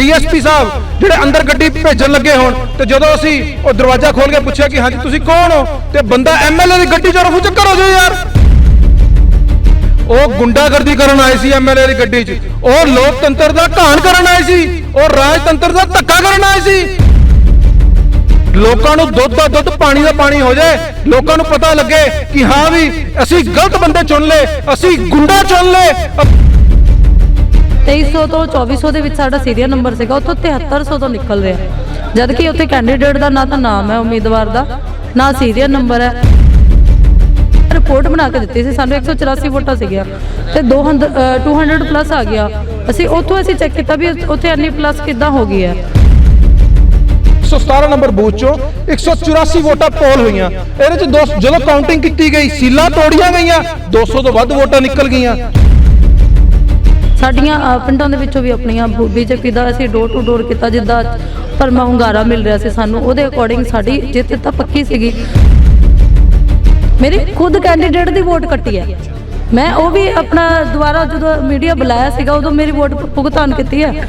DSP ਸਾਹਿਬ ਜਿਹੜੇ ਅੰਦਰ ਗੱਡੀ ਭੇਜਣ ਲੱਗੇ ਹੋਣ ਤੇ ਜਦੋਂ ਅਸੀਂ ਉਹ ਦਰਵਾਜ਼ਾ ਖੋਲ ਕੇ ਪੁੱਛਿਆ ਕਿ ਹਾਂਜੀ, ਤੁਸੀਂ ਕੌਣ ਹੋ? ਤੇ ਬੰਦਾ ਐਮਐਲਏ ਦੀ ਗੱਡੀ 'ਚ ਰਫੂ ਚੱਕਰ ਹੋ ਜਾਓ ਯਾਰ। ਉਹ ਗੁੰਡਾਗਰਦੀ ਕਰਨ ਆਏ ਸੀ ਐਮਐਲਏ ਦੀ ਗੱਡੀ 'ਚ। ਉਹ ਲੋਕਤੰਤਰ ਦਾ ਘਾਣ ਕਰਨ ਆਏ ਸੀ। ਉਹ ਰਾਜਤੰਤਰ ਦਾ ਧੱਕਾ ਕਰਨ ਆਏ ਸੀ। ਲੋਕਾਂ ਨੂੰ ਦੁੱਧ ਦਾ ਦੁੱਧ, ਪਾਣੀ ਦਾ ਪਾਣੀ ਹੋ ਜਾਏ। ਲੋਕਾਂ ਨੂੰ ਪਤਾ ਲੱਗੇ ਕਿ ਹਾਂ ਵੀ ਅਸੀਂ ਗਲਤ ਬੰਦੇ ਚੁਣ ਲਏ, ਅਸੀਂ ਗੁੰਡਾ ਚੁਣ ਲਏ। 2300 ਤੋਂ 2400 ਦੇ ਵਿੱਚ ਸਾਡਾ ਸੀਰੀਅਲ ਨੰਬਰ ਸੀਗਾ, ਉੱਥੋਂ 7300 ਤੋਂ ਨਿਕਲ ਰਿਹਾ। ਜਦ ਕਿ ਉੱਥੇ ਕੈਂਡੀਡੇਟ ਦਾ ਨਾ ਤਾਂ ਨਾਮ ਹੈ, ਉਮੀਦਵਾਰ ਦਾ, ਨਾ ਸੀਰੀਅਲ ਨੰਬਰ ਹੈ। ਰਿਪੋਰਟ ਬਣਾ ਕੇ ਦਿੱਤੀ ਸੀ, ਸਾਨੂੰ 184 ਵੋਟਾਂ ਸੀਗੀਆਂ ਤੇ 200 200 ਪਲੱਸ ਆ ਗਿਆ। ਅਸੀਂ ਉੱਥੋਂ ਅਸੀਂ ਚੈੱਕ ਕੀਤਾ ਵੀ ਉੱਥੇ ਇੰਨੀ ਪਲੱਸ ਕਿੱਦਾਂ ਹੋ ਗਈ ਹੈ। 117 ਨੰਬਰ ਬੂਥ ਚੋਂ 184 ਵੋਟਾਂ ਪੋਲ ਹੋਈਆਂ। ਇਹਦੇ ਚ ਦੋ- ਜਦੋਂ ਕਾਊਂਟਿੰਗ ਕੀਤੀ ਗਈ, ਸੀਲਾਂ ਤੋੜੀਆਂ ਗਈਆਂ 200 ਤੋਂ ਵੱਧ ਵੋਟਾਂ ਨਿਕਲ ਗਈਆਂ। ਸਾਡੀਆਂ ਅ, ਪਿੰਡਾਂ ਦੇ ਵਿੱਚੋਂ ਵੀ ਆਪਣੀਆਂ ਬੀਜੇਪੀ ਦਾ ਅਸੀਂ ਡੋਰ ਟੂ ਡੋਰ ਕੀਤਾ ਜਿੱਦਾਂ ਭਰਮਾ ਹੁੰਗਾਰਾ ਮਿਲ ਰਿਹਾ ਸੀ ਸਾਨੂੰ ਉਹਦੇ ਅਕੋਰਡਿੰਗ ਸਾਡੀ ਜਿੱਤ ਤਾਂ ਪੱਕੀ ਸੀਗੀ। ਮੇਰੀ ਖੁਦ ਕੈਂਡੀਡੇਟ ਦੀ ਵੋਟ ਕੱਟੀ ਹੈ। ਮੈਂ ਉਹ ਵੀ ਆਪਣਾ ਦੁਬਾਰਾ ਜਦੋਂ ਮੀਡੀਆ ਬੁਲਾਇਆ ਸੀਗਾ ਉਦੋਂ ਮੇਰੀ ਵੋਟ ਭੁਗਤਾਨ ਕੀਤੀ ਹੈ।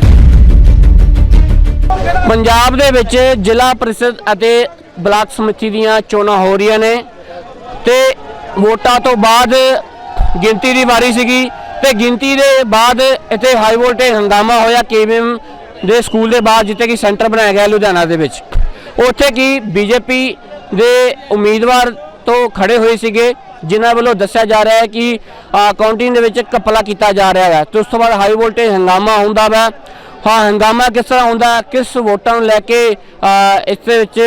ਪੰਜਾਬ ਦੇ ਵਿੱਚ ਜ਼ਿਲ੍ਹਾ ਪ੍ਰੀਸ਼ਦ ਅਤੇ ਬਲਾਕ ਸਮਿਤੀ ਦੀਆਂ ਚੋਣਾਂ ਹੋ ਰਹੀਆਂ ਨੇ ਤੇ ਵੋਟਾਂ ਤੋਂ ਬਾਅਦ ਗਿਣਤੀ ਦੀ ਵਾਰੀ ਸੀਗੀ। ਤੇ ਗਿਣਤੀ ਦੇ ਬਾਅਦ ਇੱਥੇ ਹਾਈ ਵੋਲਟੇਜ ਹੰਗਾਮਾ ਹੋਇਆ ਕੇਵੀਐਮ ਦੇ ਸਕੂਲ ਦੇ ਬਾਹਰ ਜਿੱਥੇ ਕਿ ਸੈਂਟਰ ਬਣਾਇਆ ਗਿਆ ਲੁਧਿਆਣਾ ਦੇ ਵਿੱਚ। ਉੱਥੇ ਕੀ ਬੀਜੇਪੀ ਦੇ ਉਮੀਦਵਾਰ ਤੋਂ ਖੜੇ ਹੋਏ ਸੀਗੇ, ਜਿਨ੍ਹਾਂ ਵੱਲੋਂ ਦੱਸਿਆ ਜਾ ਰਿਹਾ ਹੈ ਕਿ ਕਾਊਂਟਿੰਗ ਦੇ ਵਿੱਚ ਕਪਲਾ ਕੀਤਾ ਜਾ ਰਿਹਾ ਹੈ। ਤੇ ਉਸ ਤੋਂ ਬਾਅਦ ਹਾਈ ਵੋਲਟੇਜ ਹੰਗਾਮਾ ਹੁੰਦਾ ਵਾ। ਹਾਂ, ਹੰਗਾਮਾ ਕਿਸ ਤਰ੍ਹਾਂ ਹੁੰਦਾ? ਕਿਸ ਵੋਟਾਂ ਨੂੰ ਲੈ ਕੇ ਇਸ ਦੇ ਵਿੱਚ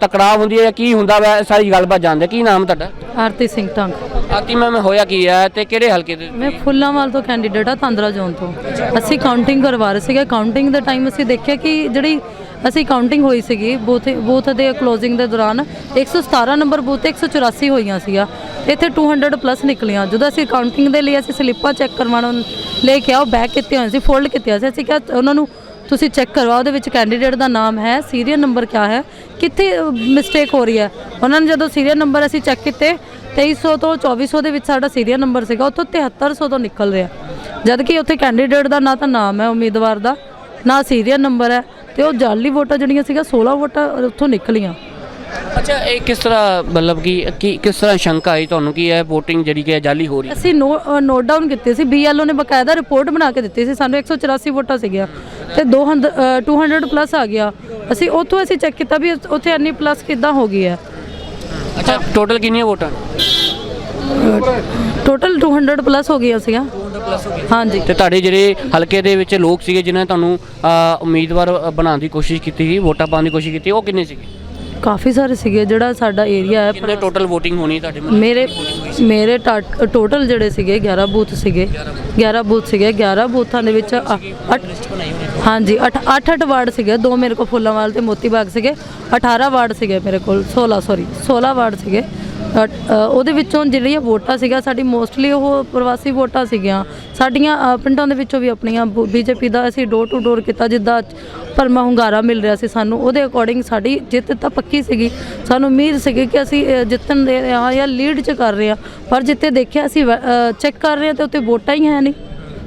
ਟਕਰਾਅ ਹੁੰਦੀ ਹੈ ਕੀ ਹੁੰਦਾ ਵਾ ਇਹ ਸਾਰੀ ਗੱਲਬਾਤ ਜਾਣਦੇ ਕੀ ਨਾਮ ਤੁਹਾਡਾ? ਆਰਤੀ ਸਿੰਘ ਟੰਗ ਆਤੀ ਮੈਂ ਹੋਇਆ ਕੀ ਹੈ ਤੇ ਕਿਹੜੇ ਹਲਕੇ ਦੇ ਮੈਂ ਫੁੱਲਾਂਵਾਲ ਤੋਂ ਕੈਂਡੀਡੇਟ ਆ ਤਾਂਦਰਾ ਜ਼ੋਨ ਤੋਂ। ਅਸੀਂ ਕਾਊਂਟਿੰਗ ਕਰਵਾ ਰਹੇ ਸੀਗੇ। ਕਾਊਂਟਿੰਗ ਦੇ ਟਾਈਮ ਅਸੀਂ ਦੇਖਿਆ ਕਿ ਜਿਹੜੀ ਅਸੀਂ ਕਾਊਂਟਿੰਗ ਹੋਈ ਸੀਗੀ ਬੂਥ ਬੂਥ ਦੇ ਕਲੋਜ਼ਿੰਗ ਦੇ ਦੌਰਾਨ 117 ਨੰਬਰ ਬੂਥ ਤੇ 184 ਹੋਈਆਂ ਸੀਗਾ ਇੱਥੇ 200 ਪਲੱਸ ਨਿਕਲੀਆਂ। ਜਦੋਂ ਅਸੀਂ ਕਾਊਂਟਿੰਗ ਦੇ ਲਈ ਅਸੀਂ ਸਲਿੱਪਾਂ ਚੈੱਕ ਕਰਵਾਉਣ ਲੈ ਕੇ ਆਓ ਬੈਕ ਕੀਤੇ ਹੋਏ ਸੀ ਫੋਲਡ ਕੀਤੇ ਸੀ। ਅਸੀਂ ਕਿਹਾ ਉਹਨਾਂ ਨੂੰ ਤੁਸੀਂ ਚੈੱਕ ਕਰਵਾਓ, ਉਹਦੇ ਵਿੱਚ ਕੈਂਡੀਡੇਟ ਦਾ ਨਾਮ ਹੈ ਸੀਰੀਅਲ ਨੰਬਰ ਕਿਆ ਹੈ, ਕਿੱਥੇ ਮਿਸਟੇਕ ਹੋ ਰਹੀ ਹੈ। ਉਹਨਾਂ ਨੇ ਜਦੋਂ ਸੀਰੀਅਲ ਨੰਬਰ ਅਸੀਂ ਚੈੱਕ ਕੀਤੇ 2300 ਤੋਂ 2400 ਦੇ ਵਿੱਚ ਸਾਡਾ ਸੀਰੀਅਲ ਨੰਬਰ ਸੀਗਾ, ਉੱਥੋਂ 7300 ਤੋਂ ਨਿਕਲ ਰਿਹਾ। ਜਦ ਕਿ ਉੱਥੇ ਕੈਂਡੀਡੇਟ ਦਾ ਨਾ ਤਾਂ ਨਾਮ ਹੈ ਉਮੀਦਵਾਰ ਦਾ, ਨਾ ਸੀਰੀਅਲ ਨੰਬਰ ਹੈ, ਤੇ ਉਹ ਜਾਲੀ ਵੋਟਾਂ ਜਿਹੜੀਆਂ ਸੀਗਾ 16 ਵੋਟਾਂ ਉੱਥੋਂ ਨਿਕਲੀਆਂ। ਅੱਛਾ ਇਹ ਕਿਸ ਤਰ੍ਹਾਂ ਮਤਲਬ ਕਿ ਕੀ ਕਿਸ ਤਰ੍ਹਾਂ ਸ਼ੰਕਾ ਆਈ ਤੁਹਾਨੂੰ? ਕਿ ਇਹ VOTING ਜਿਹੜੀ ਕਿ ਹੈ ਜਾਲੀ ਹੋ ਰਹੀ ਹੈ? ਅਸੀਂ ਨੋਟ ਡਾਊਨ ਕੀਤੇ ਸੀ ਬੀਐਲਓ ਨੇ ਬਕਾਇਦਾ ਰਿਪੋਰਟ ਬਣਾ ਕੇ ਦਿੱਤੀ ਸੀ ਸਾਨੂੰ 184 ਵੋਟਾਂ ਸੀਗੀਆਂ ਤੇ 200 ਅ, 200 ਪਲੱਸ ਆ ਗਿਆ। ਅਸੀਂ ਉੱਥੋਂ ਅਸੀਂ ਚੈੱਕ ਕੀਤਾ ਵੀ ਉੱਥੇ ਇੰਨੀ ਪਲੱਸ ਕਿੱਦਾਂ ਹੋ ਗਈ ਹੈ। ਅੱਛਾ ਟੋਟਲ ਕਿੰਨੀਆਂ ਵੋਟਾਂ? ਟੋਟਲ 200 ਪਲੱਸ ਹੋ ਗਈਆਂ ਸੀਗਾ ਹਾਂਜੀ। ਤੇ ਤੁਹਾਡੇ ਜਿਹੜੇ ਹਲਕੇ ਦੇ ਵਿੱਚ ਲੋਕ ਸੀਗੇ ਜਿਨ੍ਹਾਂ ਨੇ ਤੁਹਾਨੂੰ ਅ, ਉਮੀਦਵਾਰ ਬਣਾਉਣ ਦੀ ਕੋਸ਼ਿਸ਼ ਕੀਤੀ ਸੀ ਵੋਟਾਂ ਪਾਉਣ ਦੀ ਕੋਸ਼ਿਸ਼ ਕੀਤੀ ਉਹ ਕਿੰਨੇ ਸੀਗੇ? ਕਾਫੀ ਸਾਰੇ ਸੀਗੇ ਜਿਹੜਾ ਸਾਡਾ ਏਰੀਆ ਹੈ ਕਿੰਨੇ ਟੋਟਲ VOTING ਹੋਣੀ ਤੁਹਾਡੇ ਮਤਲਬ ਮੇਰੇ ਮੇਰੇ ਟੋਟਲ ਜਿਹੜੇ ਸੀਗੇ 11 ਬੂਥ ਸੀਗੇ। 11 ਬੂਥ ਸੀਗੇ 11 ਬੂਥਾਂ ਦੇ ਵਿੱਚ 8 ਹਾਂਜੀ 8 8 8 ਵਾਰਡ ਸੀਗੇ। ਦੋ ਮੇਰੇ ਕੋਲ ਫੁੱਲਾਂਵਾਲ ਤੇ ਮੋਤੀ ਬਾਗ ਸੀਗੇ। 18 ਵਾਰਡ ਸੀਗੇ ਮੇਰੇ ਕੋਲ 16 ਸੌਰੀ 16 ਵਾਰਡ ਸੀਗੇ। ਅ, ਅ, ਉਹਦੇ ਵਿੱਚੋਂ ਜਿਹੜੀਆਂ ਵੋਟਾਂ ਸੀਗਾ ਸਾਡੀ ਮੋਸਟਲੀ ਉਹ ਪ੍ਰਵਾਸੀ ਵੋਟਾਂ ਸੀਗੀਆਂ। ਸਾਡੀਆਂ ਪਿੰਡਾਂ ਦੇ ਵਿੱਚੋਂ ਵੀ ਆਪਣੀਆਂ ਬੀਜੇਪੀ ਦਾ ਅਸੀਂ ਡੋਰ ਟੂ ਡੋਰ ਕੀਤਾ ਜਿੱਦਾਂ ਭਰਮਾ ਹੁੰਗਾਰਾ ਮਿਲ ਰਿਹਾ ਸੀ ਸਾਨੂੰ। ਉਹਦੇ ਅਕੋਰਡਿੰਗ ਸਾਡੀ ਜਿੱਤ ਤਾਂ ਪੱਕੀ ਸੀਗੀ। ਸਾਨੂੰ ਉਮੀਦ ਸੀਗੀ ਕਿ ਅਸੀਂ ਜਿੱਤਣ ਦੇ ਹਾਂ ਜਾਂ ਲੀਡ 'ਚ ਕਰ ਰਹੇ ਹਾਂ। ਪਰ ਜਿੱਤੇ ਦੇਖਿਆ ਅਸੀਂ ਚੈੱਕ ਕਰ ਰਹੇ ਹਾਂ ਤੇ ਉੱਤੇ ਵੋਟਾਂ ਹੀ ਹੈ ਨਹੀਂ।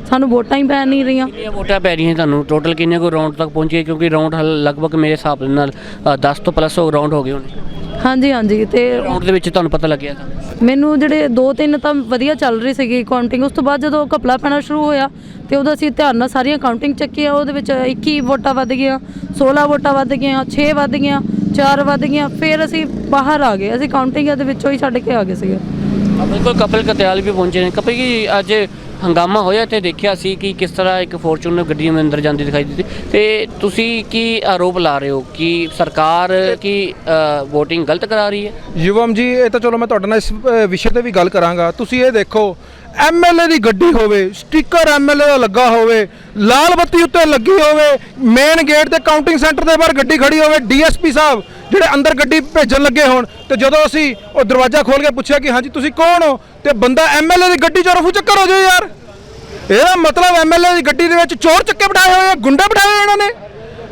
ਸਾਨੂੰ ਵੋਟਾਂ ਹੀ ਪੈ ਨਹੀਂ ਰਹੀਆਂ। ਕਿੰਨੀਆਂ ਵੋਟਾਂ ਪੈ ਰਹੀਆਂ ਤੁਹਾਨੂੰ? ਟੋਟਲ ਕਿੰਨੇ ਕੋ ਰਾਉਂਡ ਤੱਕ ਪਹੁੰਚੇ ਕਿਉਂਕਿ ਰਾਉਂਡ ਲਗਭਗ ਮੇਰੇ ਹਿਸਾਬ ਦੇ ਨਾਲ ਅ, 10 ਤੋਂ ਪਲੱਸ ਹੋ ਰਾਉਂਡ ਹੋ ਗਏ ਹੋਣੇ। ਹਾਂਜੀ ਹਾਂਜੀ ਤੇ ਰਾਉਂਡ ਦੇ ਵਿੱਚ ਤੁਹਾਨੂੰ ਪਤਾ ਲੱਗਿਆ ਤਾਂ? ਮੈਨੂੰ ਜਿਹੜੇ ਦੋ ਤਿੰਨ ਤਾਂ ਵਧੀਆ ਚੱਲ ਰਹੀ ਸੀਗੀ ਕਾਊਂਟਿੰਗ ਉਸ ਤੋਂ ਬਾਅਦ ਜਦੋਂ ਘਪਲਾ ਪੈਣਾ ਸ਼ੁਰੂ ਹੋਇਆ ਤੇ ਉਦੋਂ ਅਸੀਂ ਧਿਆਨ ਨਾਲ ਸਾਰੀਆਂ ਕਾਊਂਟਿੰਗ ਚੱਕੀਆਂ ਉਹਦੇ ਵਿੱਚ 21 ਵੋਟਾਂ ਵੱਧ ਗਈਆਂ 16 ਵੋਟਾਂ ਵੱਧ ਗਈਆਂ 6 ਵੱਧ ਗਈਆਂ 4 ਵੱਧ ਗਈਆਂ ਫਿਰ ਅਸੀਂ ਬਾਹਰ ਆ ਗਏ ਅਸੀਂ ਕਾਊਂਟਿੰਗ ਦੇ ਵਿੱਚੋਂ ਹੀ ਛੱਡ ਕੇ ਆ ਗਏ ਸੀਗੇ। ਆ ਬਿਲਕੁਲ ਕਪਿਲ ਕਤਿਆਲ ਵੀ ਪਹੁੰਚੇ ਨੇ। ਕਪਿਲ ਜੀ ਅੱਜ ਹੰਗਾਮਾ ਹੋਇਆ ਤੇ ਦੇਖਿਆ ਸੀ ਕਿ ਕਿਸ ਤਰ੍ਹਾਂ ਇੱਕ ਫੋਰਚੂਨਰ ਗੱਡੀ ਦੇ ਅੰਦਰ ਜਾਂਦੀ ਦਿਖਾਈ ਦਿੱਤੀ। ਤੇ ਤੁਸੀਂ ਕੀ ਆਰੋਪ ਲਾ ਰਹੇ ਹੋ ਕਿ ਸਰਕਾਰ ਕੀ VOTING ਗਲਤ ਕਰਾ ਰਹੀ ਹੈ? ਯੁਵਮ ਜੀ ਇਹ ਤਾਂ ਚਲੋ ਮੈਂ ਤੁਹਾਡੇ ਨਾਲ ਇਸ ਵਿਸ਼ੇ ਤੇ ਵੀ ਗੱਲ ਕਰਾਂਗਾ। ਤੁਸੀਂ ਇਹ ਦੇਖੋ ਐਮਐਲਏ ਦੀ ਗੱਡੀ ਹੋਵੇ ਸਟicker ਐਮਐਲਏ ਦਾ ਲੱਗਾ ਹੋਵੇ ਲਾਲ ਬੱਤੀ ਉੱਤੇ ਲੱਗੀ ਹੋਵੇ ਮੇਨ ਗੇਟ ਤੇ ਕਾਊਂਟਿੰਗ ਸੈਂਟਰ ਦੇ ਬਾਹਰ ਗੱਡੀ ਖੜੀ ਹੋਵੇ ਡੀਐਸਪੀ ਸਾਹਿਬ ਜਿਹੜੇ ਅੰਦਰ ਗੱਡੀ ਭੇਜਣ ਲੱਗੇ ਹੋਣ, ਤੇ ਜਦੋਂ ਅਸੀਂ ਉਹ ਦਰਵਾਜ਼ਾ ਖੋਲ ਕੇ ਪੁੱਛਿਆ ਕਿ ਹਾਂਜੀ, ਤੁਸੀਂ ਕੌਣ ਹੋ? ਤੇ ਬੰਦਾ ਐਮਐਲਏ ਦੀ ਗੱਡੀ 'ਚੋਂ ਰਫੂ ਚੱਕਰ ਹੋ ਜਾਓ ਯਾਰ। ਇਹਦਾ ਮਤਲਬ ਐਮਐਲਏ ਦੀ ਗੱਡੀ ਦੇ ਵਿੱਚ ਚੋਰ ਚੱਕੇ ਬਿਠਾਏ ਹੋਏ ਆ, ਗੁੰਡੇ ਬਿਠਾਏ ਹੋਏ ਇਹਨਾਂ ਨੇ।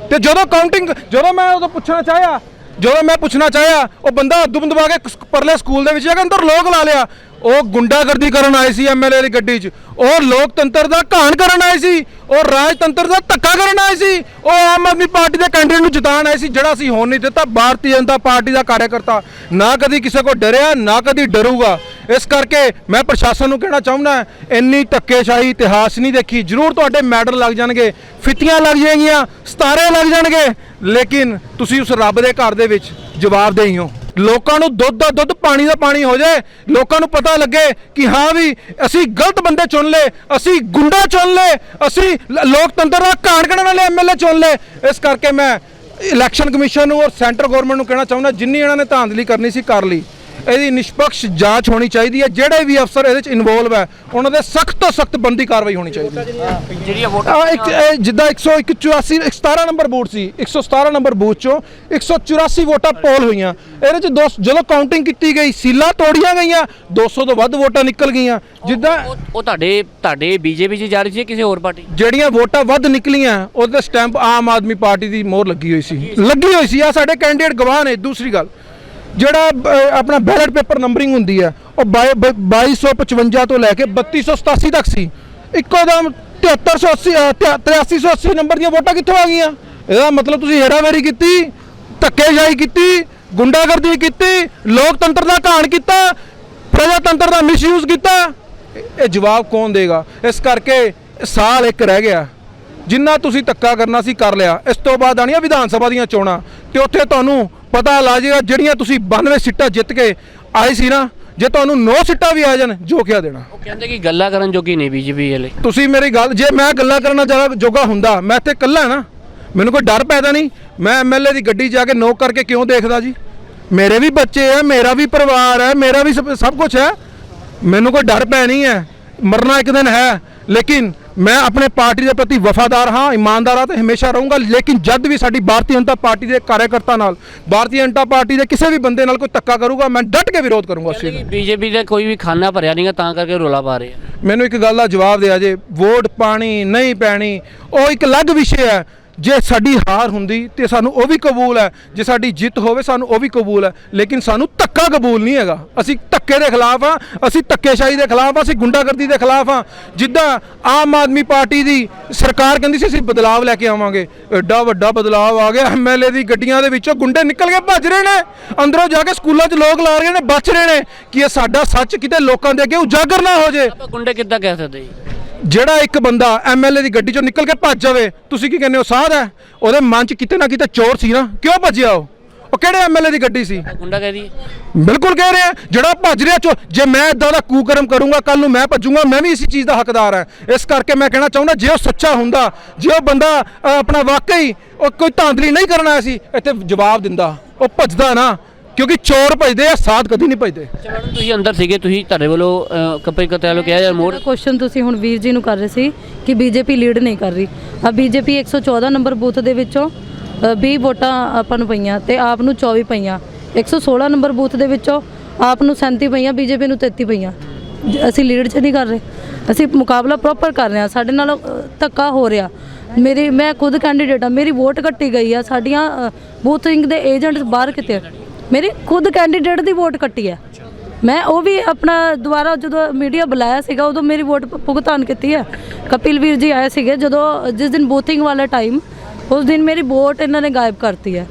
ਤੇ ਜਦੋਂ ਕਾਊਂਟਿੰਗ ਜਦੋਂ ਮੈਂ ਉਦੋਂ ਪੁੱਛਣਾ ਚਾਹਿਆ, ਜਦੋਂ ਮੈਂ ਪੁੱਛਣਾ ਚਾਹਿਆ, ਉਹ ਬੰਦਾ ਦੁਮ ਦਬਾ ਕੇ ਸ- ਪਰਲੇ ਸਕੂਲ ਦੇ ਵਿੱਚ ਜਾ ਕੇ ਅੰਦਰ ਲੋਕ ਲਾ ਲਿਆ। ਉਹ ਗੁੰਡਾਗਰਦੀ ਕਰਨ ਆਏ ਸੀ ਐਮਐਲਏ ਦੀ ਗੱਡੀ 'ਚ। ਉਹ ਲੋਕਤੰਤਰ ਦਾ ਘਾਣ ਕਰਨ ਆਏ ਸੀ। ਉਹ ਰਾਜਤੰਤਰ ਦਾ ਧੱਕਾ ਕਰਨ ਆਏ ਸੀ। ਉਹ ਆਮ ਆਦਮੀ ਪਾਰਟੀ ਦੇ ਕੈਂਡੀਡੇਟ ਨੂੰ ਜਿਤਾਉਣ ਆਏ ਸੀ, ਜਿਹੜਾ ਅਸੀਂ ਹੋਣ ਨਹੀਂ ਦਿੱਤਾ। ਭਾਰਤੀ ਜਨਤਾ ਪਾਰਟੀ ਦਾ ਕਾਰਜਕਰਤਾ ਨਾ ਕਦੀ ਕਿਸੇ ਕੋ ਡਰਿਆ, ਨਾ ਕਦੀ ਡਰੂਗਾ। ਇਸ ਕਰਕੇ ਮੈਂ ਪ੍ਰਸ਼ਾਸਨ ਨੂੰ ਕਹਿਣਾ ਚਾਹੁੰਦਾ ਇੰਨੀ ਧੱਕੇਸ਼ਾਹੀ ਇਤਿਹਾਸ ਨਹੀਂ ਦੇਖੀ। ਜ਼ਰੂਰ ਤੁਹਾਡੇ ਮੈਡਲ ਲੱਗ ਜਾਣਗੇ, ਫਿੱਤੀਆਂ ਲੱਗ ਜਾਣਗੀਆਂ ਸਤਾਰੇ ਲੱਗ ਜਾਣਗੇ। ਲੇਕਿਨ ਤੁਸੀਂ ਉਸ ਰੱਬ ਦੇ ਘਰ ਦੇ ਵਿੱਚ ਜਵਾਬਦੇਹੀ ਹੋ। ਲੋਕਾਂ ਨੂੰ ਦੁੱਧ ਦਾ ਦੁੱਧ, ਪਾਣੀ ਦਾ ਪਾਣੀ ਹੋ ਜਾਏ। ਲੋਕਾਂ ਨੂੰ ਪਤਾ ਲੱਗੇ ਕਿ ਹਾਂ ਵੀ ਅਸੀਂ ਗਲਤ ਬੰਦੇ ਚੁਣ ਲਏ, ਅਸੀਂ ਗੁੰਡਾ ਚੁਣ ਲਏ, ਅਸੀਂ ਲੋਕਤੰਤਰ ਦਾ ਘਾਣ ਕਰਨ ਵਾਲੇ ਐਮਐਲਏ ਚੁਣ ਲਏ। ਇਸ ਕਰਕੇ ਮੈਂ ਇਲੈਕਸ਼ਨ ਕਮਿਸ਼ਨ ਨੂੰ ਔਰ ਸੈਂਟਰ ਗਵਰਨਮੈਂਟ ਨੂੰ ਕਹਿਣਾ ਚਾਹੁੰਦਾ, ਜਿੰਨੀ ਇਹਨਾਂ ਨੇ ਧਾਂਦਲੀ ਕਰਨੀ ਸੀ, ਕਰ ਲਈ। ਇਹਦੀ ਨਿਸ਼ਪਕਸ਼ ਜਾਂਚ ਹੋਣੀ ਚਾਹੀਦੀ ਹੈ। ਜਿਹੜੇ ਵੀ ਅਫਸਰ ਇਹਦੇ ਚ ਇਨਵੋਲਵ ਹੈ ਉਹਨਾਂ ਦੇ ਸਖਤ ਤੋਂ ਸਖਤ ਬੰਦੀ ਕਾਰਵਾਈ ਹੋਣੀ ਚਾਹੀਦੀ ਹੈ। ਜਿਹੜੀਆਂ ਵੋਟਾਂ ਇੱਕ ਇਹ ਜਿੱਦਾਂ 184 17 ਨੰਬਰ ਬੂਥ ਸੀ 117 ਨੰਬਰ ਬੂਥ ਚੋਂ 184 ਵੋਟਾਂ ਪੋਲ ਹੋਈਆਂ। ਇਹਦੇ ਚ ਦੋ ਜਦੋਂ ਕਾਊਂਟਿੰਗ ਕੀਤੀ ਗਈ ਸੀਲਾਂ ਤੋੜੀਆਂ ਗਈਆਂ 200 ਤੋਂ ਵੱਧ ਵੋਟਾਂ ਨਿਕਲ ਗਈਆਂ। ਜਿੱਦਾਂ ਉਹ ਉਹ ਤੁਹਾਡੇ ਤੁਹਾਡੇ ਬੀਜੇਪੀ 'ਚ ਜਾ ਰਹੀ ਸੀ ਕਿਸੇ ਹੋਰ ਪਾਰਟੀ? ਜਿਹੜੀਆਂ ਵੋਟਾਂ ਵੱਧ ਨਿਕਲੀਆਂ ਉਹਦੇ ਸਟੈਂਪ ਆਮ ਆਦਮੀ ਪਾਰਟੀ ਦੀ ਮੋਹਰ ਲੱਗੀ ਹੋਈ ਸੀ। ਲੱਗੀ ਹੋਈ ਸੀ। ਆ ਸਾਡੇ ਕੈਂਡੀਡੇਟ ਗਵਾਹ ਨੇ ਦੂਸਰੀ ਗੱਲ। ਜਿਹੜਾ ਆਪਣਾ ਬੈਲਟ ਪੇਪਰ ਨੰਬਰਿੰਗ ਹੁੰਦੀ ਹੈ ਉਹ ਬਾਈ- ਬ- 2255 ਤੋਂ ਲੈ ਕੇ 3287 ਤੱਕ ਸੀ। ਇੱਕੋ ਦਮ 7380 ਅਹ, ਤਿਆ- 8380 ਨੰਬਰ ਦੀਆਂ ਵੋਟਾਂ ਕਿੱਥੋਂ ਆ ਗਈਆਂ? ਇਹਦਾ ਮਤਲਬ ਤੁਸੀਂ ਹੇਰਾਫੇਰੀ ਕੀਤੀ ਧੱਕੇਸ਼ਾਹੀ ਕੀਤੀ ਗੁੰਡਾਗਰਦੀ ਕੀਤੀ ਲੋਕਤੰਤਰ ਦਾ ਘਾਣ ਕੀਤਾ ਪ੍ਰਜਾਤੰਤਰ ਦਾ ਮਿਸਯੂਜ਼ ਕੀਤਾ। ਇਹ- ਜਵਾਬ ਕੌਣ ਦੇਗਾ? ਇਸ ਕਰਕੇ ਸਾਲ ਇੱਕ ਰਹਿ ਗਿਆ। ਜਿੰਨਾ ਤੁਸੀਂ ਧੱਕਾ ਕਰਨਾ ਸੀ ਕਰ ਲਿਆ। ਇਸ ਤੋਂ ਬਾਅਦ ਆਣੀਆਂ ਵਿਧਾਨ ਸਭਾ ਦੀਆਂ ਚੋਣਾਂ ਤੇ ਉੱਥੇ ਤੁਹਾਨੂੰ ਪਤਾ ਲੱਗ ਜਾਏਗਾ ਜਿਹੜੀਆਂ ਤੁਸੀਂ 92 ਸੀਟਾਂ ਜਿੱਤ ਕੇ ਆਏ ਸੀ ਨਾ ਜੇ ਤੁਹਾਨੂੰ 9 ਸੀਟਾਂ ਵੀ ਆ ਜਾਣ ਜੋ ਕਿਆ ਦੇਣਾ। ਉਹ ਕਹਿੰਦੇ ਕਿ ਗੱਲਾਂ ਕਰਨ ਜੋਗੀ ਨਹੀਂ ਬੀਜੇਪੀ ਵਾਲੇ। ਤੁਸੀਂ ਮੇਰੀ ਗੱਲ ਜੇ ਮੈਂ ਗੱਲਾਂ ਕਰਨਾ ਜ਼ਿਆਦਾ ਜੋਗਾ ਹੁੰਦਾ ਮੈਂ ਇੱਥੇ ਇਕੱਲਾ ਨਾ। ਮੈਨੂੰ ਕੋਈ ਡਰ ਪੈਦਾ ਨਹੀਂ। ਮੈਂ ਐਮਐਲਏ ਦੀ ਗੱਡੀ ਜਾ ਕੇ ਨੋਕ ਕਰਕੇ ਕਿਉਂ ਦੇਖਦਾ ਜੀ? ਮੇਰੇ ਵੀ ਬੱਚੇ ਹੈ ਮੇਰਾ ਵੀ ਪਰਿਵਾਰ ਹੈ ਮੇਰਾ ਵੀ ਸਭ ਸਭ ਕੁਝ ਹੈ ਮੈਨੂੰ ਕੋਈ ਡਰ ਪੈ ਨਹੀਂ ਹੈ। ਮਰਨਾ ਇੱਕ ਦਿਨ ਹੈ ਲੇਕਿਨ ਮੈਂ ਆਪਣੇ ਪਾਰਟੀ ਦੇ ਪ੍ਰਤੀ ਵਫਾਦਾਰ ਹਾਂ ਇਮਾਨਦਾਰ ਹਾਂ ਤੇ ਹਮੇਸ਼ਾ ਰਹੂੰਗਾ ਲੇਕਿਨ ਜਦ ਵੀ ਸਾਡੀ ਭਾਰਤੀ ਜਨਤਾ ਪਾਰਟੀ ਦੇ ਕਾਰਜਕਰਤਾ ਨਾਲ ਭਾਰਤੀ ਜਨਤਾ ਪਾਰਟੀ ਦੇ ਕਿਸੇ ਵੀ ਬੰਦੇ ਨਾਲ ਕੋਈ ਧੱਕਾ ਕਰੂਗਾ ਮੈਂ ਡਟ ਕੇ ਵਿਰੋਧ ਕਰੂੰਗਾ ਉਸ ਚੀਜ਼ ਦਾ। ਬੀਜੇਪੀ ਦਾ ਕੋਈ ਵੀ ਖਾਨਾ ਭਰਿਆ ਨਹੀਂਗਾ ਤਾਂ ਕਰਕੇ ਰੋਲਾ ਪਾ ਰਹੇ ਆ। ਮੈਨੂੰ ਇੱਕ ਗੱਲ ਦਾ ਜਵਾਬ ਦਿਆ ਜੇ ਵੋਟ ਪਾਣੀ ਨਹੀਂ ਪੈਣੀ ਉਹ ਇੱਕ ਅਲੱਗ ਵਿਸ਼ੇ ਹੈ। ਜੇ ਸਾਡੀ ਹਾਰ ਹੁੰਦੀ ਤੇ ਸਾਨੂੰ ਉਹ ਵੀ ਕਬੂਲ ਹੈ। ਜੇ ਸਾਡੀ ਜਿੱਤ ਹੋਵੇ, ਸਾਨੂੰ ਉਹ ਵੀ ਕਬੂਲ ਹੈ। ਲੇਕਿਨ ਸਾਨੂੰ ਧੱਕਾ ਕਬੂਲ ਨਹੀਂ ਹੈਗਾ। ਅਸੀਂ ਧੱਕੇ ਦੇ ਖਿਲਾਫ ਆ ਅਸੀਂ ਧੱਕੇਸ਼ਾਹੀ ਦੇ ਖਿਲਾਫ ਆ ਅਸੀਂ ਗੁੰਡਾਗਰਦੀ ਦੇ ਖਿਲਾਫ ਆ ਜਿੱਦਾਂ ਆਮ ਆਦਮੀ ਪਾਰਟੀ ਦੀ ਸਰਕਾਰ ਕਹਿੰਦੀ ਸੀ, ਅਸੀਂ ਬਦਲਾਵ ਲੈ ਕੇ ਆਵਾਂਗੇ। ਐਡਾ ਵੱਡਾ ਬਦਲਾਵ ਆ ਗਿਆ। ਐਮਐਲਏ ਦੀ ਗੱਡੀਆਂ ਦੇ ਵਿੱਚੋਂ ਗੁੰਡੇ ਨਿਕਲ ਕੇ ਭੱਜ ਰਹੇ ਨੇ। ਅੰਦਰੋਂ ਜਾ ਕੇ ਸਕੂਲਾਂ 'ਚ ਲੋਕ ਲਾ ਰਹੇ ਨੇ, ਬਚ ਰਹੇ ਨੇ। ਕਿ ਇਹ ਸਾਡਾ ਸੱਚ ਕਿਤੇ ਲੋਕਾਂ ਦੇ ਅੱਗੇ ਉਜਾਗਰ ਨਾ ਹੋ ਜੇ ਆਪਾਂ ਗੁੰਡੇ ਕਿੱਦਾਂ ਕਹਿ ਸਕਦੇ ਜੀ? ਜਿਹੜਾ ਇੱਕ ਬੰਦਾ ਐਮਐਲਏ ਦੀ ਗੱਡੀ ਚੋਂ ਨਿਕਲ ਕੇ ਭੱਜ ਜਾਵੇ ਤੁਸੀਂ ਕੀ ਕਹਿੰਦੇ ਹੋ? ਸਾਧ ਹੈ। ਉਹਦੇ ਮਨ 'ਚ ਕਿਤੇ ਨਾ ਕਿਤੇ ਚੋਰ ਸੀ ਨਾ। ਕਿਉਂ ਭੱਜਿਆ ਉਹ? ਉਹ ਕਿਹੜੇ ਐਮਐਲਏ ਦੀ ਗੱਡੀ ਸੀ? ਗੁੰਡਾ ਕਹਿ ਦਈਏ। ਬਿਲਕੁਲ ਕਹਿ ਰਿਹਾ। ਜਿਹੜਾ ਭੱਜ ਰਿਹਾ ਚੋ ਜੇ ਮੈਂ ਇਦਾਂ ਦਾ ਕੂਕਰਮ ਕਰੂੰਗਾ ਕੱਲ ਨੂੰ ਮੈਂ ਭੱਜੂਗਾ ਮੈਂ ਵੀ ਇਸੇ ਚੀਜ਼ ਦਾ ਹੱਕਦਾਰ ਹਾਂ। ਇਸ ਕਰਕੇ ਮੈਂ ਕਹਿਣਾ ਚਾਹੁੰਦਾ ਜੇ ਉਹ ਸੱਚਾ ਹੁੰਦਾ ਜੇ ਉਹ ਬੰਦਾ ਆਪਣਾ ਵਾਕਈ ਉਹ ਕੋਈ ਧਾਂਦਲੀ ਨਹੀਂ ਕਰਨ ਆਇਆ ਸੀ ਇੱਥੇ ਜਵਾਬ ਦਿੰਦਾ। ਉਹ ਭੱਜਦਾ ਨਾ। ਕਿਉਂਕਿ ਚੋਰ ਭੱਜਦੇ ਆ ਸਾਧ ਕਦੀ ਨਹੀਂ ਭੱਜਦੇ। ਮੈਡਮ ਤੁਸੀਂ ਅੰਦਰ ਸੀਗੇ ਤੁਸੀਂ ਤੁਹਾਡੇ ਵੱਲੋਂ ਕੱਪੇ ਕਤਿਆਂ ਵੱਲੋਂ ਕਿਹਾ ਜਾਂ ਮੋੜ। ਕੁਐਸਚਨ ਤੁਸੀਂ ਹੁਣ ਵੀਰ ਜੀ ਨੂੰ ਕਰ ਰਹੇ ਸੀ ਕਿ ਬੀਜੇਪੀ ਲੀਡ ਨਹੀਂ ਕਰ ਰਹੀ। ਆ ਬੀਜੇਪੀ 114 ਨੰਬਰ ਬੂਥ ਦੇ ਵਿੱਚੋਂ ਅ, 20 ਵੋਟਾਂ ਆਪਾਂ ਨੂੰ ਪਈਆਂ ਤੇ ਆਪ ਨੂੰ 24 ਪਈਆਂ। 116 ਨੰਬਰ ਬੂਥ ਦੇ ਵਿੱਚੋਂ ਆਪ ਨੂੰ 37 ਪਈਆਂ ਬੀਜੇਪੀ ਨੂੰ 33 ਪਈਆਂ। ਜ- ਅਸੀਂ ਲੀਡ 'ਚ ਨਹੀਂ ਕਰ ਰਹੇ। ਅਸੀਂ ਮੁਕਾਬਲਾ ਪ੍ਰੋਪਰ ਕਰ ਰਹੇ ਹਾਂ। ਸਾਡੇ ਨਾਲ ਅ, ਧੱਕਾ ਹੋ ਰਿਹਾ। ਮੇਰੀ ਮੈਂ ਖੁਦ ਕੈਂਡੀਡੇਟ ਆ ਮੇਰੀ ਵੋਟ ਕੱਟੀ ਗਈ ਆ। ਸਾਡੀਆਂ ਬੂਥਿੰਗ ਦੇ ਏਜੰਟ ਬਾਹਰ ਕਿਤੇ ਆ। ਮੇਰੀ ਖੁਦ ਕੈਂਡੀਡੇਟ ਦੀ ਵੋਟ ਕੱਟੀ ਹੈ। ਮੈਂ ਉਹ ਵੀ ਆਪਣਾ ਦੁਬਾਰਾ ਜਦੋਂ ਮੀਡੀਆ ਬੁਲਾਇਆ ਸੀਗਾ ਉਦੋਂ ਮੇਰੀ ਵੋਟ ਭੁਗਤਾਨ ਕੀਤੀ ਹੈ। ਕਪਿਲ ਵੀਰ ਜੀ ਆਏ ਸੀਗੇ ਜਦੋਂ ਜਿਸ ਦਿਨ ਵੋਟਿੰਗ ਵਾਲਾ ਟਾਈਮ ਉਸ ਦਿਨ ਮੇਰੀ ਵੋਟ ਇਹਨਾਂ ਨੇ ਗਾਇਬ ਕਰਤੀ ਹੈ।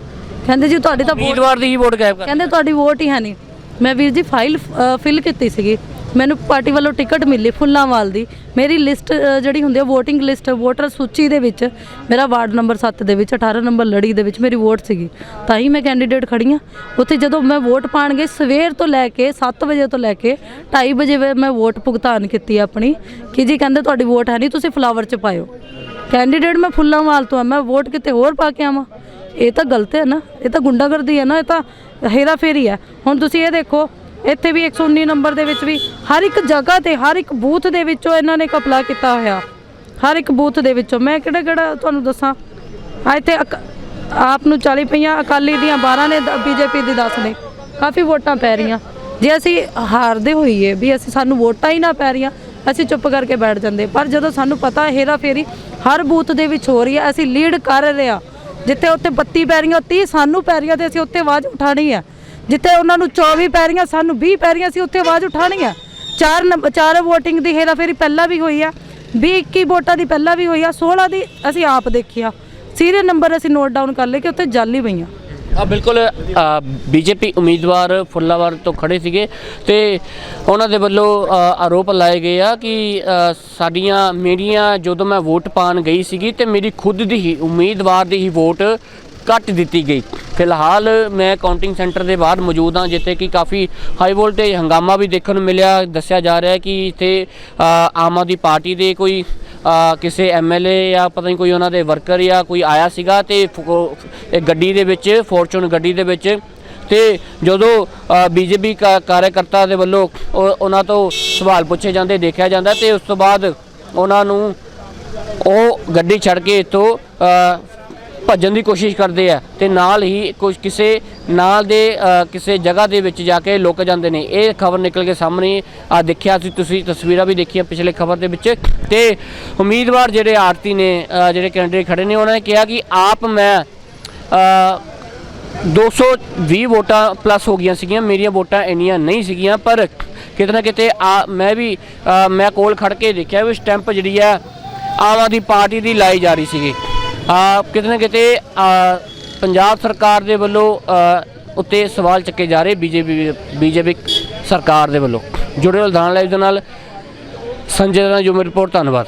ਕਹਿੰਦੇ ਜੀ ਤੁਹਾਡੀ ਤਾਂ ਵੋਟ ਉਮੀਦਵਾਰ ਦੀ ਹੀ ਵੋਟ ਗਾਇਬ ਕਰ ਕਹਿੰਦੇ ਤੁਹਾਡੀ ਵੋਟ ਹੀ ਹੈ ਨਹੀਂ। ਮੈਂ ਵੀਰ ਜੀ ਫਾਈਲ ਫਿਲ ਕੀਤੀ ਸੀਗੀ। ਮੈਨੂੰ ਪਾਰਟੀ ਵੱਲੋਂ ਟਿਕਟ ਮਿਲੀ ਫੁੱਲਾਂਵਾਲ ਦੀ। ਮੇਰੀ ਲਿਸਟ ਜਿਹੜੀ ਹੁੰਦੀ ਹੈ VOTING ਲਿਸਟ ਵੋਟਰ ਸੂਚੀ ਦੇ ਵਿੱਚ, ਮੇਰਾ ਵਾਰਡ ਨੰਬਰ 7 ਦੇ ਵਿੱਚ 18 ਨੰਬਰ ਲੜੀ ਦੇ ਵਿੱਚ ਮੇਰੀ ਵੋਟ ਸੀਗੀ। ਤਾਂ ਹੀ ਮੈਂ ਕੈਂਡੀਡੇਟ ਖੜੀ ਹਾਂ ਉੱਥੇ ਜਦੋਂ ਮੈਂ ਵੋਟ ਪਾਣ ਗਈ ਸਵੇਰ ਤੋਂ ਲੈ ਕੇ 7 ਵਜੇ ਤੋਂ ਲੈ ਕੇ 2:30 ਵਜੇ ਮੈਂ ਵੋਟ ਭੁਗਤਾਨ ਕੀਤੀ ਆਪਣੀ। ਕਿ ਜੀ ਕਹਿੰਦੇ ਤੁਹਾਡੀ ਵੋਟ ਹੈ ਨਹੀਂ ਤੁਸੀਂ ਫਲਾਵਰ ਚ ਪਾਇਓ। ਕੈਂਡੀਡੇਟ ਮੈਂ ਫੁੱਲਾਂਵਾਲ ਤੋਂ ਆ, ਮੈਂ ਵੋਟ ਕਿਤੇ ਹੋਰ ਪਾ ਕੇ ਆਵਾਂ। ਇਹ ਤਾਂ ਗਲਤ ਹੈ ਨਾ, ਇਹ ਤਾਂ ਗੁੰਡਾਗਰਦੀ ਹੈ ਨਾ, ਇਹ ਤਾਂ ਹੇਰਾ ਫੇਰੀ ਹੈ। ਹੁਣ ਤੁਸੀਂ ਇਹ ਦੇਖੋ ਇੱਥੇ ਵੀ 119 ਨੰਬਰ ਦੇ ਵਿੱਚ ਵੀ ਹਰ ਇੱਕ ਜਗ੍ਹਾ ਤੇ, ਹਰ ਇੱਕ ਬੂਥ ਦੇ ਵਿੱਚੋਂ ਇਹਨਾਂ ਨੇ ਕਪਲਾ ਕੀਤਾ ਹੋਇਆ। ਹਰ ਇੱਕ ਬੂਥ ਦੇ ਵਿੱਚੋਂ। ਮੈਂ ਕਿਹੜਾ ਕਿਹੜਾ ਤੁਹਾਨੂੰ ਦੱਸਾਂ? ਆ ਇੱਥੇ ਅਕ- ਆਪ ਨੂੰ 40 ਪਈਆਂ, ਅਕਾਲੀ ਦੀਆਂ 12 ਨੇ ਬੀਜੇਪੀ ਦੀ 10 ਨੇ। ਕਾਫੀ ਵੋਟਾਂ ਪੈ ਰਹੀਆਂ। ਜੇ ਅਸੀਂ ਹਾਰਦੇ ਹੋਈਏ ਵੀ ਅਸੀਂ ਸਾਨੂੰ ਵੋਟਾਂ ਹੀ ਨਾ ਪੈ ਰਹੀਆਂ, ਅਸੀਂ ਚੁੱਪ ਕਰਕੇ ਬੈਠ ਜਾਂਦੇ। ਪਰ ਜਦੋਂ ਸਾਨੂੰ ਪਤਾ ਹੇਰਾ ਫੇਰੀ ਹਰ ਬੂਥ ਦੇ ਵਿੱਚ ਹੋ ਰਹੀ ਹੈ, ਅਸੀਂ ਲੀਡ ਕਰ ਰਹੇ ਹਾਂ। ਜਿੱਥੇ ਉੱਥੇ 32 ਪੈ ਰਹੀਆਂ 30 ਸਾਨੂੰ ਪੈ ਰਹੀਆਂ ਤੇ ਅਸੀਂ ਉੱਥੇ ਆਵਾਜ਼ ਉਠਾਣੀ ਹੈ। ਜਿੱਥੇ ਉਹਨਾਂ ਨੂੰ 24 ਪੈ ਰਹੀਆਂ ਸਾਨੂੰ 20 ਪੈ ਰਹੀਆਂ ਅਸੀਂ ਉੱਥੇ ਆਵਾਜ਼ ਉਠਾਣੀ ਹੈ ਚਾਰ ਨੰਬ- ਚਾਰ VOTING ਦੀ ਹੇਰਾ ਪਹਿਲਾਂ ਵੀ ਹੋਈ ਆ 20 21 ਵੋਟਾਂ ਦੀ ਪਹਿਲਾਂ ਵੀ ਹੋਈ ਆ 16 ਦੀ ਅਸੀਂ ਆਪ ਦੇਖਿਆ ਸੀਰੀਅਲ ਨੰਬਰ ਅਸੀਂ ਨੋਟ ਡਾਊਨ ਕਰ ਲਏ ਕਿ ਉੱਥੇ ਜਾਲੀ ਪਈਆਂ। ਆ ਬਿਲਕੁਲ ਬੀਜੇਪੀ ਉਮੀਦਵਾਰ ਫੁੱਲਾਵਾਰ ਤੋਂ ਖੜੇ ਸੀਗੇ ਤੇ ਉਹਨਾਂ ਦੇ ਵੱਲੋਂ ਅ, ਆਰੋਪ ਲਾਏ ਗਏ ਆ ਕਿ ਅ, ਸਾਡੀਆਂ ਮੇਰੀਆਂ ਜਦੋਂ ਮੈਂ ਵੋਟ ਪਾਣ ਗਈ ਸੀਗੀ ਤੇ ਮੇਰੀ ਖੁਦ ਦੀ ਹੀ ਉਮੀਦਵਾਰ ਦੀ ਹੀ ਵੋਟ ਕੱਟ ਦਿੱਤੀ ਗਈ। ਫਿਲਹਾਲ ਮੈਂ ਕਾਊਂਟਿੰਗ ਸੈਂਟਰ ਦੇ ਬਾਹਰ ਮੌਜੂਦ ਹਾਂ ਜਿੱਥੇ ਕਿ ਕਾਫੀ ਹਾਈ ਵੋਲਟੇਜ ਹੰਗਾਮਾ ਵੀ ਦੇਖਣ ਨੂੰ ਮਿਲਿਆ। ਦੱਸਿਆ ਜਾ ਰਿਹਾ ਹੈ ਕਿ ਇੱਥੇ ਆਮ ਆਦਮੀ ਪਾਰਟੀ ਦੇ ਕੋਈ ਅ, ਕਿਸੇ ਐਮਐਲਏ ਜਾਂ ਪਤਾ ਨਹੀਂ ਕੋਈ ਉਹਨਾਂ ਦੇ ਵਰਕਰ ਜਾਂ ਕੋਈ ਆਇਆ ਸੀਗਾ ਤੇ ਫੋ- ਗੱਡੀ ਦੇ ਵਿੱਚ ਫੋਰਚੂਨ ਗੱਡੀ ਦੇ ਵਿੱਚ ਤੇ ਜਦੋਂ ਬੀਜੇਪੀ ਕਾਰਜਕਰਤਾ ਦੇ ਵੱਲੋਂ ਉਹਨਾਂ ਤੋਂ ਸਵਾਲ ਪੁੱਛੇ ਜਾਂਦੇ ਦੇਖਿਆ ਜਾਂਦਾ ਤੇ ਉਸ ਤੋਂ ਬਾਅਦ ਉਹਨਾਂ ਨੂੰ ਉਹ ਗੱਡੀ ਛੱਡ ਕੇ ਇੱਥੋਂ ਭੱਜਣ ਦੀ ਕੋਸ਼ਿਸ਼ ਕਰਦੇ ਆ ਤੇ ਨਾਲ ਹੀ ਕੁਝ ਕਿਸੇ ਨਾਲ ਦੇ ਕਿਸੇ ਜਗ੍ਹਾ ਦੇ ਵਿੱਚ ਜਾ ਕੇ ਲੁਕ ਜਾਂਦੇ ਨੇ। ਇਹ ਖਬਰ ਨਿਕਲ ਕੇ ਸਾਹਮਣੇ ਆ ਦੇਖਿਆ ਸੀ। ਤੁਸੀਂ ਤਸਵੀਰਾਂ ਵੀ ਦੇਖੀਆਂ ਪਿਛਲੇ ਖਬਰ ਦੇ ਵਿੱਚ। ਤੇ ਉਮੀਦਵਾਰ ਜਿਹੜੇ ਆਰਤੀ ਨੇ ਜਿਹੜੇ ਕੈਂਡੀਡੇਟ ਖੜੇ ਨੇ ਉਹਨਾਂ ਨੇ ਕਿਹਾ ਕਿ ਆਪ ਮੈਂ ਅ, 220 ਵੋਟਾਂ ਪਲੱਸ ਹੋ ਗਈਆਂ ਸੀਗੀਆਂ। ਮੇਰੀਆਂ ਵੋਟਾਂ ਇੰਨੀਆਂ ਨਹੀਂ ਸੀਗੀਆਂ ਪਰ ਕਿਤੇ ਨਾ ਕਿਤੇ ਆ ਮੈਂ ਵੀ ਮੈਂ ਕੋਲ ਖੜ ਕੇ ਦੇਖਿਆ ਵੀ ਸਟੈਂਪ ਜਿਹੜੀ ਆ ਆਮ ਆਦਮੀ ਪਾਰਟੀ ਦੀ ਲਾਈ ਜਾ ਰਹੀ ਸੀਗੀ। ਕਿਤੇ ਨਾ ਕਿਤੇ ਪੰਜਾਬ ਸਰਕਾਰ ਦੇ ਵੱਲੋਂ ਉੱਤੇ ਸਵਾਲ ਚੱਕੇ ਜਾ ਰਹੇ ਬੀਜੇਪੀ ਬੀਜੇਪੀ ਸਰਕਾਰ ਦੇ ਵੱਲੋਂ। ਜੁੜੇ ਲੁਧਿਆਣਾ ਲਾਈਵ ਦੇ ਨਾਲ ਸੰਜੇ ਦਾ ਜੋ ਰਿਪੋਰਟ ਧੰਨਵਾਦ।